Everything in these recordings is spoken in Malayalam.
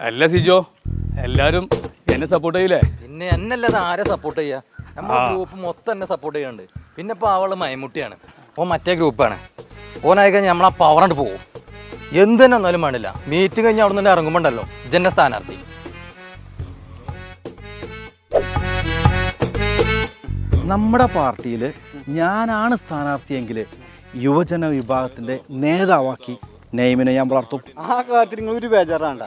അല്ല സിജോ എല്ലാരും എന്നെ സപ്പോർട്ട് ചെയ്യില്ലേ? പിന്നെ എന്നല്ലാതെ ആരെ സപ്പോർട്ട് ചെയ്യാ? നമ്മുടെ ഗ്രൂപ്പ് മൊത്തം എന്നെ സപ്പോർട്ട് ചെയ്യാണ്ട് പിന്നെ ഇപ്പൊ അവൾ മൈമുട്ടിയാണ് ഓ മറ്റേ ഗ്രൂപ്പാണ് ഓനായി കഴിഞ്ഞാൽ നമ്മളാ പവറണ്ട് പോകും എന്ത് തന്നെ ഒന്നാലും വേണ്ടില്ല. മീറ്റിംഗ് കഴിഞ്ഞ് അവിടെ നിന്ന് ഇറങ്ങുമ്പോണ്ടല്ലോ ഇജന്റെ സ്ഥാനാർത്ഥി. നമ്മുടെ പാർട്ടിയിൽ ഞാനാണ് സ്ഥാനാർത്ഥിയെങ്കിൽ യുവജന വിഭാഗത്തിന്റെ നേതാവാക്കി നെയ്മിനെ ഞാൻ വളർത്തും. ആ കാര്യത്തിൽ നിങ്ങൾ ഒരു ബേജാറാണ്ട.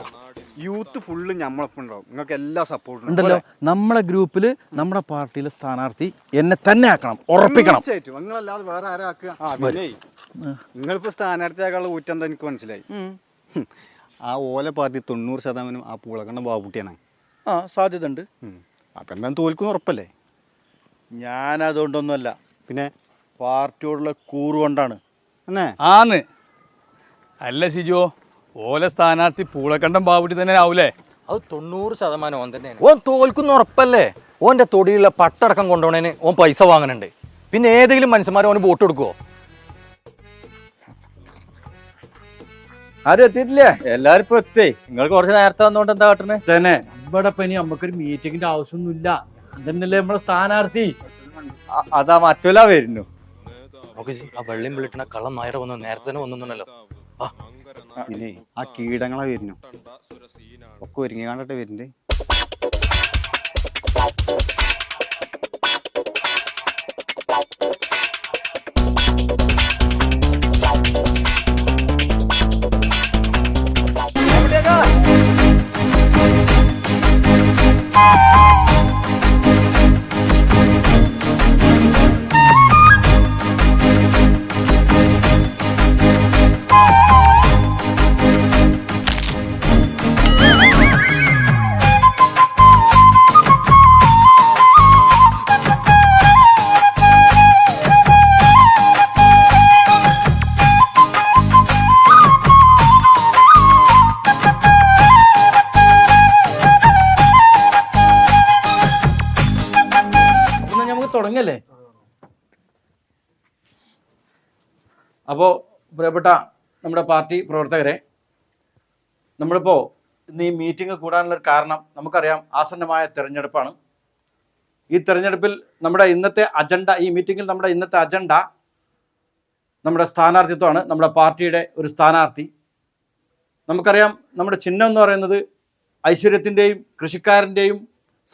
യൂത്ത് ഫുള്ള് ഞമ്മളൊപ്പം ഉണ്ടാവും. നിങ്ങൾക്ക് എല്ലാ സപ്പോർട്ടും ഉണ്ടല്ലോ. നമ്മുടെ ഗ്രൂപ്പിൽ നമ്മുടെ പാർട്ടിയിലെ സ്ഥാനാർത്ഥി എന്നെ തന്നെ ആക്കണം. ഉറപ്പിക്കണം. തീർച്ചയായിട്ടും. നിങ്ങളല്ലാതെ വേറെ ആരാ ആക്കുക? ആ പിന്നെ നിങ്ങളിപ്പോ സ്ഥാനാർത്ഥിയാക്കാനുള്ള ഊറ്റെന്താ എനിക്ക് മനസ്സിലായി? ആ ഓല പാർട്ടി തൊണ്ണൂറ് ശതമാനം ആ പൂളക്കണ്ട ബാബുട്ടിയാണ്. ആ സാധ്യത ഉണ്ട്. അപ്പൊ എന്തായാലും തോൽക്കുന്ന ഉറപ്പല്ലേ? ഞാൻ അതുകൊണ്ടൊന്നുമല്ല. പിന്നെ? പാർട്ടിയോടുള്ള കൂറ് കൊണ്ടാണ്. എന്നേ? ആന്ന്. അല്ല സിജോ. ഓല സ്ഥാനാർത്ഥി പൂളക്കണ്ടം ബാബുട്ടി തന്നെ ആവൂലേ? അത് തൊണ്ണൂറ് ശതമാനം ഓൻ തന്നെയാണ്. ഓൻ തോൽക്കുന്ന ഉറപ്പല്ലേ? ഓന്റെ തൊടിയുള്ള പട്ടടക്കം കൊണ്ടുപോണേന് ഓൻ പൈസ വാങ്ങുന്നുണ്ട് പിന്നെ ഏതെങ്കിലും മനുഷ്യന്മാർ ഓന് വോട്ട് കൊടുക്കുവോ? ആരും എത്തിയിട്ടില്ലേ? എല്ലാരും ഇപ്പൊ എത്തി. നിങ്ങൾ കുറച്ച് നേരത്തെ വന്നോണ്ട് എന്താ കാട്ടണേ? തന്നെ. ഇവിടെ ഇപ്പൊ ഇനി നമുക്കൊരു മീറ്റിംഗിന്റെ ആവശ്യമൊന്നുമില്ല. അതന്നല്ലേ നമ്മളെ സ്ഥാനാർത്ഥി. അതാ മറ്റോല വരുന്നു. ആ വെള്ളിയും വിളിട്ടണ കള്ളം നായരെ വന്ന് നേരത്തെ തന്നെ വന്നിട്ടുണ്ടല്ലോ. ആ പിന്നെ ആ കീടങ്ങളെ വരുന്നു. ഒക്കെ ഒരുങ്ങി കണ്ടിട്ട് വരുന്നുണ്ട്. അപ്പോൾ പ്രിയപ്പെട്ട നമ്മുടെ പാർട്ടി പ്രവർത്തകരെ നമ്മളിപ്പോൾ ഇന്ന് ഈ മീറ്റിംഗ് കൂടാനുള്ള കാരണം നമുക്കറിയാം ആസന്നമായ തിരഞ്ഞെടുപ്പാണ്. ഈ തിരഞ്ഞെടുപ്പിൽ നമ്മുടെ ഇന്നത്തെ അജണ്ട ഈ മീറ്റിങ്ങിൽ നമ്മുടെ ഇന്നത്തെ അജണ്ട നമ്മുടെ സ്ഥാനാർത്ഥിത്വമാണ് നമ്മുടെ പാർട്ടിയുടെ ഒരു സ്ഥാനാർത്ഥി. നമുക്കറിയാം നമ്മുടെ ചിഹ്നം എന്ന് പറയുന്നത് ഐശ്വര്യത്തിന്റെയും കൃഷിക്കാരന്റെയും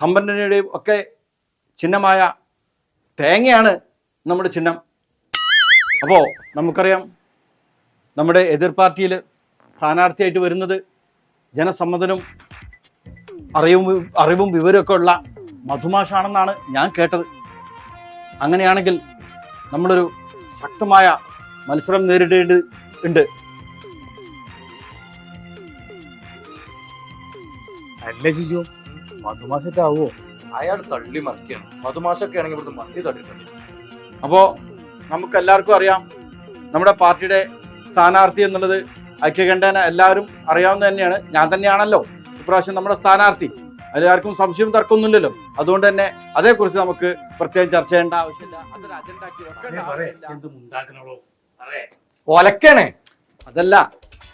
സമ്പന്നതയുടെയും ഒക്കെ ചിഹ്നമായ തേങ്ങയാണ് നമ്മുടെ ചിഹ്നം. അപ്പോൾ നമുക്കറിയാം നമ്മുടെ എതിർ പാർട്ടിയിൽ സ്ഥാനാർത്ഥിയായിട്ട് വരുന്നത് ജനസമ്മതനും അറിവും അറിവും വിവരമൊക്കെ ഉള്ള മധുമാഷാണെന്നാണ് ഞാൻ കേട്ടത്. അങ്ങനെയാണെങ്കിൽ നമ്മളൊരു ശക്തമായ മത്സരം നേരിടേണ്ടി ഉണ്ട്. അല്ലേ സിജോ മധുമാശക്കാവോ അയാൾ തള്ളി മറിക്കുകയാണ്. മധുമാശൊക്കെ ആണെങ്കിൽ ഇവിടുത്തെ മണ്ടി തള്ളിയിട്ടുണ്ട്. അപ്പോൾ നമുക്ക് എല്ലാവർക്കും അറിയാം. നമ്മുടെ പാർട്ടിയുടെ സ്ഥാനാർത്ഥി എന്നുള്ളത് ഐക്യകണ്ഠേന എല്ലാവരും അറിയാവുന്ന തന്നെയാണ്. ഞാൻ തന്നെയാണല്ലോ ഇപ്രാവശ്യം നമ്മുടെ സ്ഥാനാർത്ഥി. അതിലാർക്കും സംശയവും തർക്കമൊന്നുമില്ലല്ലോ അതുകൊണ്ട് തന്നെ അതേക്കുറിച്ച് നമുക്ക് പ്രത്യേകം ചർച്ച ചെയ്യേണ്ട ആവശ്യമില്ല. അതൊരു അജണ്ട. ഒലക്കാണ് അതല്ല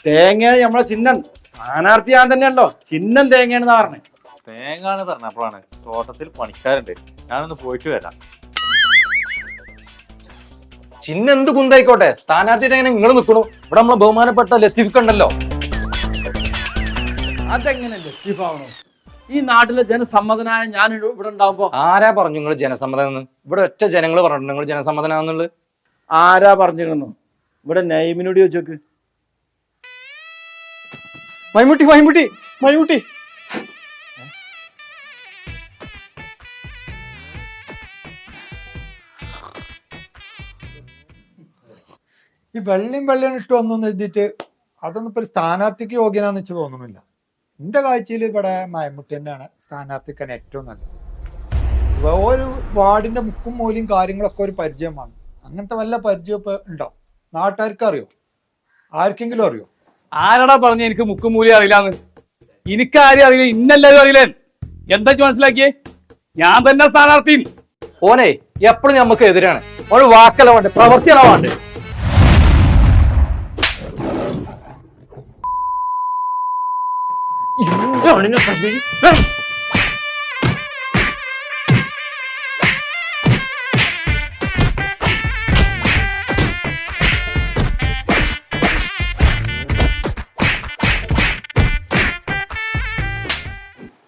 തേങ്ങ നമ്മളെ ചിഹ്നം. സ്ഥാനാർത്ഥി ഞാൻ തന്നെയല്ലോ ചിഹ്നം തേങ്ങയാണെന്ന് പറഞ്ഞത് തേങ്ങാണ് പറഞ്ഞപ്പോഴാണ് തോട്ടത്തിൽ പണിക്കാരുണ്ട്. ഞാനൊന്ന് പോയിട്ട് വരാം. ചിഹ്നം എന്ത് കുന്തായിക്കോട്ടെ സ്ഥാനാർത്ഥിയുടെ എങ്ങനെ നിങ്ങൾ നിൽക്കണു ഇവിടെ നമ്മളെ ബഹുമാനപ്പെട്ട ലത്തീഫ് ഉണ്ടല്ലോ. അതെങ്ങനെ ലത്തീഫ് ലത്തീഫാവണോ ഈ നാട്ടിലെ ജനസമ്മതനായ ഞാൻ ഇവിടെ ഉണ്ടാവുമ്പോ ആരാ പറഞ്ഞു നിങ്ങൾ ജനസമ്മതം ഇവിടെ ഒറ്റ ജനങ്ങൾ പറഞ്ഞിട്ടുണ്ട്. നിങ്ങൾ ജനസമ്മതനാന്നുള്ളത്? ആരാ പറഞ്ഞിരുന്നു? ഇവിടെ നൈമിനോട് ചോദിച്ചോക്ക്. മൈമുട്ടി മൈമുട്ടി മൈമുട്ടി. ഈ വെള്ളിയും വെള്ളിയും ഇട്ട് വന്നു എഴുതിയിട്ട് അതൊന്നും ഇപ്പൊ ഒരു സ്ഥാനാർത്ഥിക്ക് യോഗ്യനാന്ന് വെച്ച് തോന്നുന്നില്ല. എന്റെ കാഴ്ചയിൽ ഇവിടെ മയമുട്ടി തന്നെയാണ് സ്ഥാനാർത്ഥിക്ക് തന്നെ ഏറ്റവും നല്ലത്. ഒരു വാർഡിന്റെ മുക്കും മൂലയും കാര്യങ്ങളൊക്കെ ഒരു പരിചയമാണ്. അങ്ങനത്തെ വല്ല പരിചയം ഇപ്പൊ ഉണ്ടോ? നാട്ടുകാർക്ക് അറിയോ? ആർക്കെങ്കിലും അറിയോ? ആരാടാ പറഞ്ഞു എനിക്ക് മുക്കും മൂലയും അറിയില്ലാന്ന്? എനിക്ക് ആരും അറിയില്ല ഇന്നെല്ലാരും അറിയില്ലേ? എന്താ മനസ്സിലാക്കിയേ? ഞാൻ തന്നെ സ്ഥാനാർത്ഥി ഓനെ എപ്പോഴും നമുക്ക് എതിരാണ്. ഒരു വാക്കല വേണ്ടേ പ്രവർത്തിയാണോ വേണ്ടേ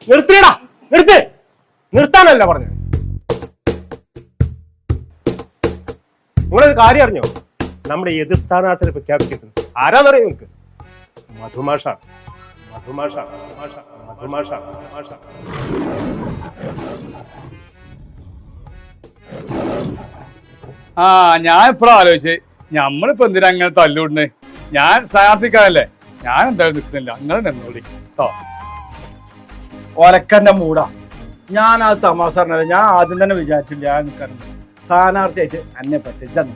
നിർത്തിയടാ നിർത്ത്. നിർത്താനല്ല പറഞ്ഞത്. നിങ്ങളൊരു കാര്യം അറിഞ്ഞോ? നമ്മുടെ എതിർ സ്ഥാനാർത്ഥിനെ പ്രഖ്യാപിക്കുന്നത് ആരാന്നറിയോ നിങ്ങൾക്ക് മധുമാഷാണ്. മധുമാഷ മധുമാഷാണ് മധുമാഷ ആ ഞാൻ ഇപ്പഴും ആലോചിച്ചേ. നമ്മളിപ്പോ എന്തിനാ അങ്ങനെ തല്ലൂടണേ ഞാൻ സ്ഥാനാർത്ഥിക്കാനല്ലേ ഞാൻ എന്തായാലും നിൽക്കുന്നില്ല. നിങ്ങൾ നിന്നോളി. കേട്ടോ ഒലക്കന്റെ മൂടാ. ഞാൻ ആ തമാശ പറഞ്ഞത്. ഞാൻ ആദ്യം തന്നെ വിചാരിച്ചില്ല ഞാൻ നിൽക്കാൻ. സ്ഥാനാർത്ഥിയായിട്ട് എന്നെ പറ്റിച്ചെന്ന്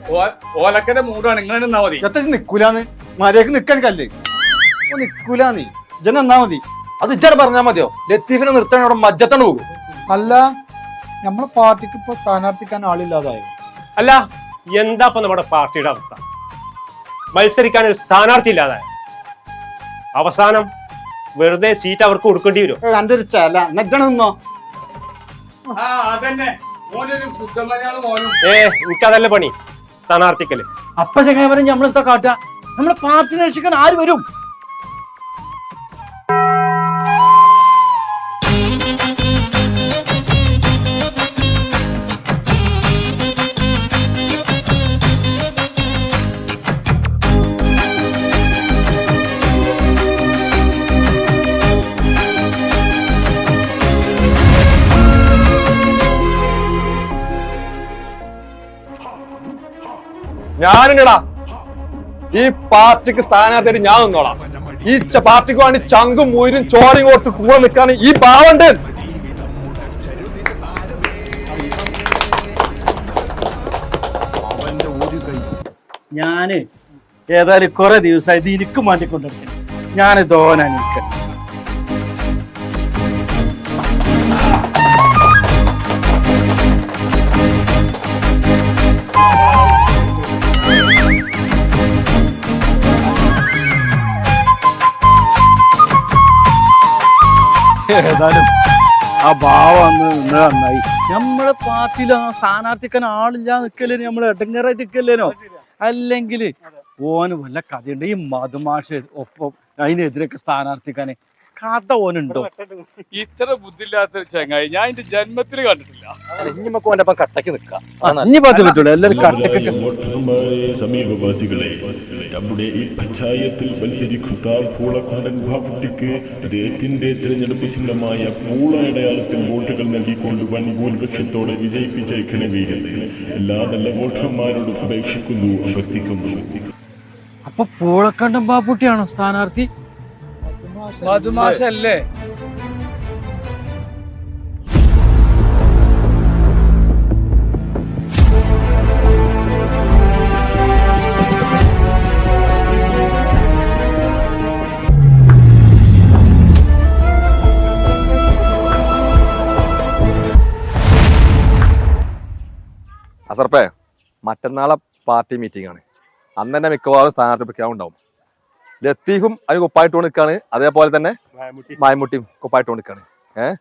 ഓലക്കന്റെ മൂടാണ്. നിങ്ങൾ നിന്നാ മതി. നിക്കൂലാന്ന്. മര്യാദയ്ക്ക് നിക്കാൻ കല്ലേ. ഓ നിക്കൂലാന്ന്. ജന എന്നാ മതി. അത് ഇച്ചാണ് പറഞ്ഞാൽ മതിയോ? ലത്തീഫിനെ നിർത്താൻ അവിടെ മജ്ജത്തണ്ട് പോകും അല്ല നമ്മളെ പാർട്ടിക്ക് ഇപ്പൊ സ്ഥാനാർത്ഥിക്കാൻ ആളില്ലാതായോ? അല്ല എന്താ ഇപ്പൊ നമ്മുടെ പാർട്ടിയുടെ അവസ്ഥ? മത്സരിക്കാൻ ഒരു സ്ഥാനാർത്ഥി ഇല്ലാതായ? അവസാനം വെറുതെ സീറ്റ് അവർക്ക് കൊടുക്കേണ്ടി വരും. ചല നിന്നോ? ആ അതന്നെ. മോനൊരു ശുദ്ധമലയാളം മോനും ഏ എനിക്കതല്ല പണി. സ്ഥാനാർത്ഥിക്കൽ. അപ്പൊ ചങ്ങായി നമ്മൾ എന്താ കാട്ടുക നമ്മളെ പാർട്ടിനെ രക്ഷിക്കാൻ ആര് വരും? ഞാനുണ്ടടാ ഈ പാർട്ടിക്ക് സ്ഥാനാർത്ഥിയായിട്ട് ഞാൻ നിന്നോളാം. ഈ പാർട്ടിക്ക് വേണ്ടി ചങ്കും മൂരും ചോരയും കൊടുത്ത് കൂടെ നിൽക്കാൻ ഈ പാവണ്ട്. ഞാൻ ഏതായാലും കുറെ ദിവസമായിട്ട് എനിക്ക് മാറ്റിക്കൊണ്ടിരിക്കണം ഞാൻ തോന്നാൻ നിൽക്കണം ഏതായാലും ആ ഭാവം അന്ന് നിന്ന് നന്നായി. നമ്മളെ പാർട്ടിയിൽ ആ സ്ഥാനാർത്ഥിക്കാൻ ആളില്ല നിക്കല്ലേ നമ്മൾ എടങ്ങറായി നിക്കല്ലേനോ? അല്ലെങ്കിൽ ഓന് വല്ല കഥയുണ്ട്. ഈ മധുമാഷ് ഒപ്പം അതിനെതിരൊക്കെ സ്ഥാനാർത്ഥിക്കാന് കഥ ഓനുണ്ടോ? ഇത്ര ബുദ്ധില്ലാത്ത ചങ്ങായി. ഞാൻ എന്റെ ജന്മത്തിൽ കണ്ടിട്ടില്ല. ഇനി നമുക്ക് ഓന്റെ ഒപ്പം കട്ടക്ക് നിൽക്കാം. ഇനി പറ്റ പറ്റുള്ളൂ എല്ലാവരും വോട്ടർമാരെ സമീപവാസികളെ നമ്മുടെ ഈ പഞ്ചായത്തിൽ മത്സരിക്കുന്ന പൂളക്കൊണ്ടൻ ബാബുട്ടിക്ക് അദ്ദേഹത്തിന്റെ തിരഞ്ഞെടുപ്പ് ചിഹ്നമായ പൂള അടയാളത്തിൽ വോട്ടുകൾ നൽകിക്കൊണ്ട് വൻ ഭൂരിപക്ഷത്തോടെ വിജയിപ്പിച്ചേക്കണ വീഴത് എല്ലാ നല്ല വോട്ടർമാരോട് അപേക്ഷിക്കുന്നു അഭ്യർത്ഥിക്കുന്നു. അപ്പൊ പൂളക്കണ്ടം ബാപ്പുട്ടിയാണോ സ്ഥാനാർത്ഥി? മധുമാഷല്ലേ? അസർപ്പേ മറ്റന്നാളെ പാർട്ടി മീറ്റിംഗ് ആണ്. അന്ന് തന്നെ മിക്കവാറും സ്ഥാനാർത്ഥി പ്രഖ്യാപനം ഉണ്ടാവും. ലത്തീഫും അതിന് കുപ്പായിട്ട് നിൽക്കാണ് അതേപോലെ തന്നെ മായമുട്ടിയും കുപ്പായിട്ട് നിൽക്കാണ് ഏഹ്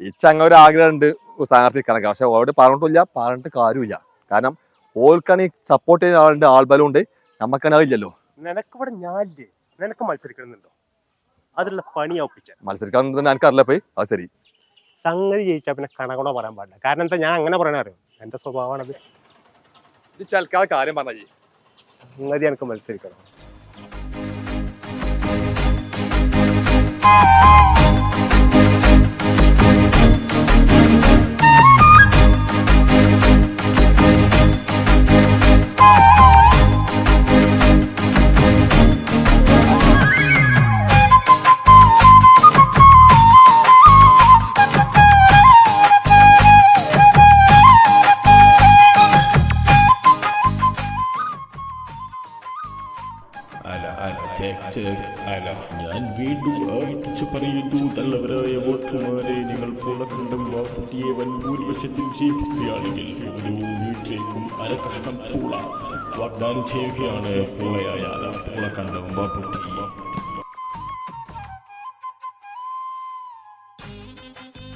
ഈ ചങ്ങ ഒരു ആഗ്രഹം ഉണ്ട് സ്ഥാനാർത്ഥി നിൽക്കാനൊക്കെ. പക്ഷെ ഓരോട് പറഞ്ഞിട്ടില്ല പറഞ്ഞിട്ട് കാര്യമില്ല കാരണം ഓൾക്കാണ് ഈ സപ്പോർട്ട് ചെയ്യുന്ന ആളുണ്ട് ആൾബലം ഉണ്ട് നമുക്കാണ് അതില്ലല്ലോ. നിനക്കിവിടെ ഞാനില്ലേ? നിനക്ക് മത്സരിക്കണമെന്നുണ്ടോ? അതിലുള്ള പണി ഒപ്പിച്ച മത്സരിക്കാൻ എനിക്കറിയില്ല പോയി. അത് ശരി. സംഗതി ജയിച്ചാൽ പിന്നെ കണകണ പറയാൻ പാടില്ല. കാരണം എന്താ ഞാൻ അങ്ങനെ പറയണ അറിയാം? എന്റെ സ്വഭാവമാണത്. ഇത് ചൽക്കാതെ കാര്യം പറഞ്ഞാൽ സംഗതി എനിക്ക് മത്സരിക്കണം. Música വീണ്ടും ആവർത്തിച്ചു പറയുന്നു നല്ലവരായ വോട്ടർമാരെ നിങ്ങൾ പൂളക്കണ്ടം വാക്കുട്ടിയെ വൻ ഭൂരിപക്ഷത്തിൽ ജീവിക്കുകയാണെങ്കിൽ വീട്ടിലേക്കും അരകഷ്ണം പൂള വാഗ്ദാനം ചെയ്യുകയാണ് പൂളയായ പൂളക്കണ്ടം വാക്കുട്ടി